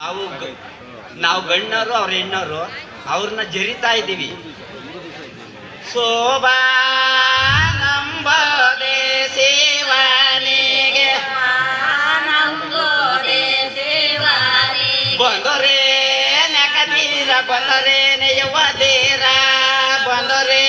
ನಾವು ನಾವು ಗಣ್ಣರು ಅವ್ರ ಹೆಣ್ಣವರು ಅವ್ರನ್ನ ಜರಿತಾ ಇದ್ದೀವಿ. ಶೋಭಾ ನಂಬೋದೆ ಸೇವಾನಿಗೆ. ನಂಬೋದೆ ಸೇವಾನಿ ಬಂದೊರೆ ನಕದೀರ ಬಂದೊರೆ ನೆಯುವ ದೇರ ಬಂದೊರೆ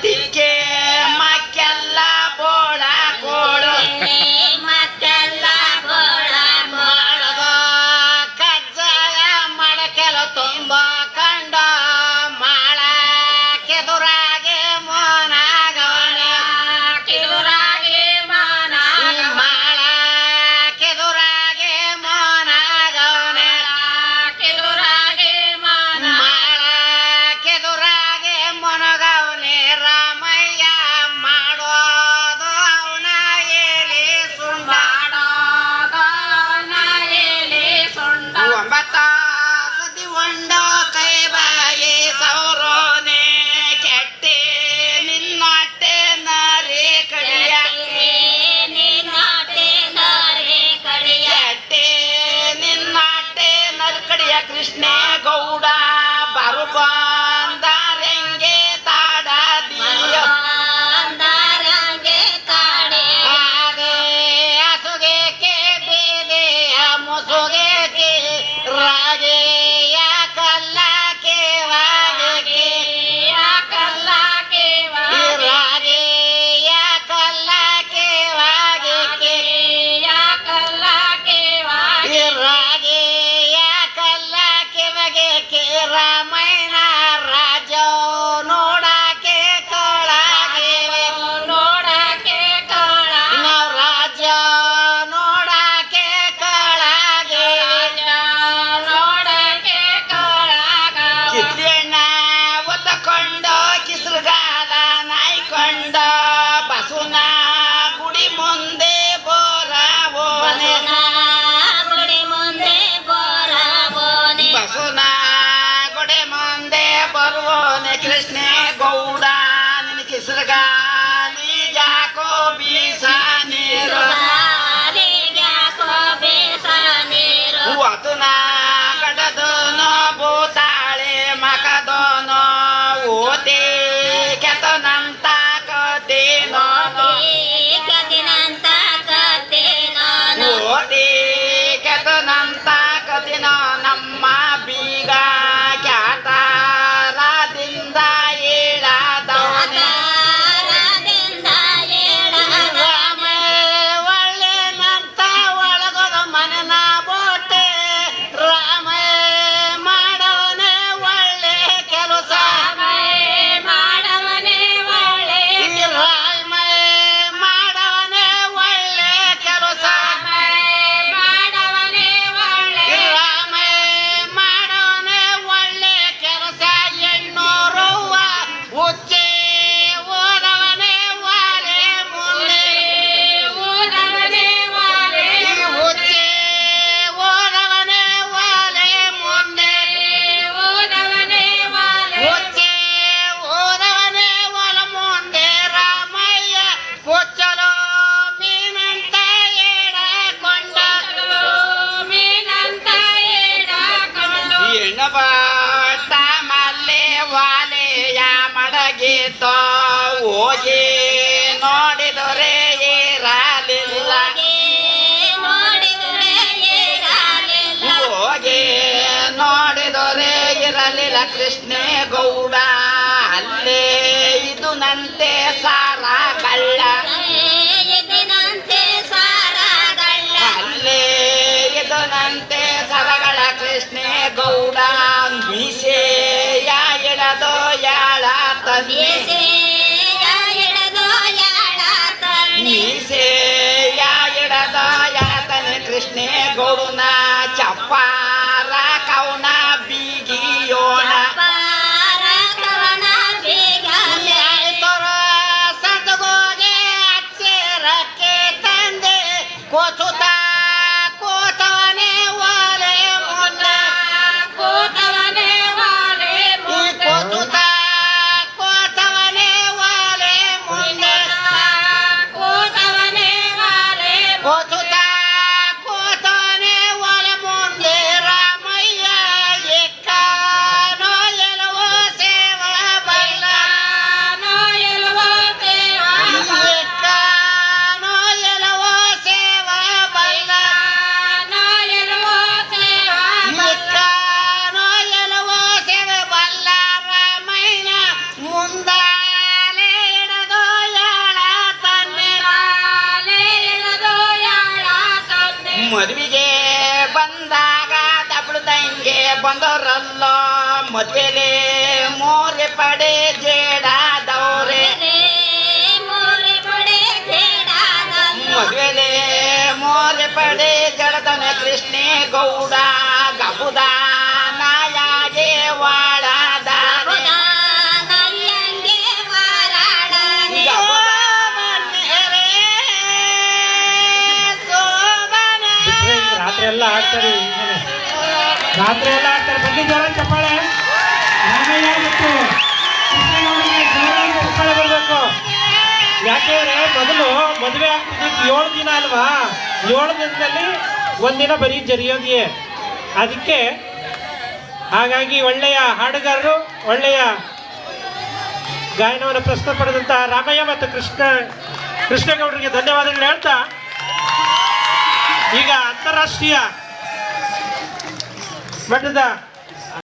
tem que ಕೃಷ್ಣೇ ಗೌಡ ಅಲ್ಲೇ ಇದು ನಂತೆ ಸಾರ ಕಳ್ಳ ಎದೆನಂತೆ ಸಾರಗಳ್ಳ ಅಲ್ಲೇ ಇದು ನಂತೆ ಸರಗಳ ಕೃಷ್ಣೇ ಗೌಡ ಮೀಸೆಯ ಎಡದೋ ಯಾಳ ತನ್ನಿ ಮೀಸೆಯ ಎಳೆದು ಯಾಳ ತಣ್ಣಿ ಮೀಸೆಯ ಎಡದ ಯಾತನೆ ಕೃಷ್ಣೇ ಗೌಡನ ಚಪ್ಪಾರ ಬಂದವರಲ್ಲ ಮದ್ವೆಲೆ ಮೋರೆ ಪಡೆ ಜೇಡಾದವ್ರೆ ರಾತ್ರಿ ಎಲ್ಲ ಆಗ್ತಾರೆ. ಬನ್ನಿ ಜೋರ ಚಪ್ಪಾಳೆ. ಕೃಷ್ಣಗೌಡರಿಗೆ ಚಪ್ಪಾಳೆ ಬರಬೇಕು. ಯಾಕೆಂದ್ರೆ ಮೊದಲು ಮದುವೆ ಆಗ್ತಿದ್ದು ಏಳು ದಿನ ಅಲ್ವಾ? ಏಳು ದಿನದಲ್ಲಿ ಒಂದಿನ ಬರೀ ಜರಿಯೋದಿಯೇ ಅದಕ್ಕೆ ಹಾಗಾಗಿ ಒಳ್ಳೆಯ ಹಾಡುಗಾರರು, ಒಳ್ಳೆಯ ಗಾಯನವನ್ನು ಪ್ರಸ್ತುತಪಡಿದಂತಹ ರಾಮಯ್ಯ ಮತ್ತು ಕೃಷ್ಣ, ಕೃಷ್ಣಗೌಡರಿಗೆ ಧನ್ಯವಾದಗಳು ಹೇಳ್ತಾ, ಈಗ ಅಂತಾರಾಷ್ಟ್ರೀಯ 满桌子